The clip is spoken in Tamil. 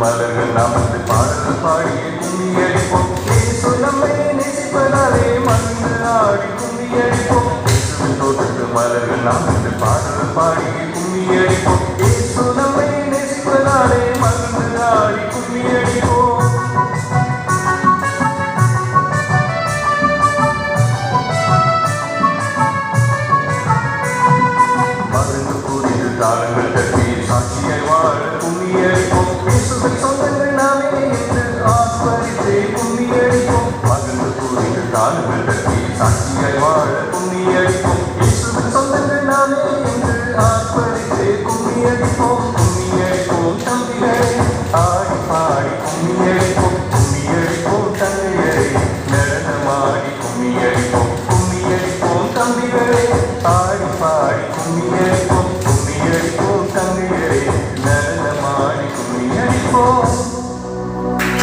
மலர்கள் நாம் வந்து பாடல் பாடிய கும்மியடிப்போம். நம்மை நேசிப்பதாலே மலர்கள் நாம் வந்து பாடல் பாடி கும்மி அடிப்போம் இயேசு நம்மை நேசிப்பதாலே மகிழ்ந்து ஆடி கும்மி அடிப்போம் மருந்து கூறிய தாளங்கள் கட்டி சாட்சியை வாழ கும்மியடிப்போம் இயேசுவின் சொந்தங்கள் நாமே என்று ஆஸ்வரித்தே மருந்து கூறிய தாளங்கள் கட்டி வாழ கும்மியடிப்போம்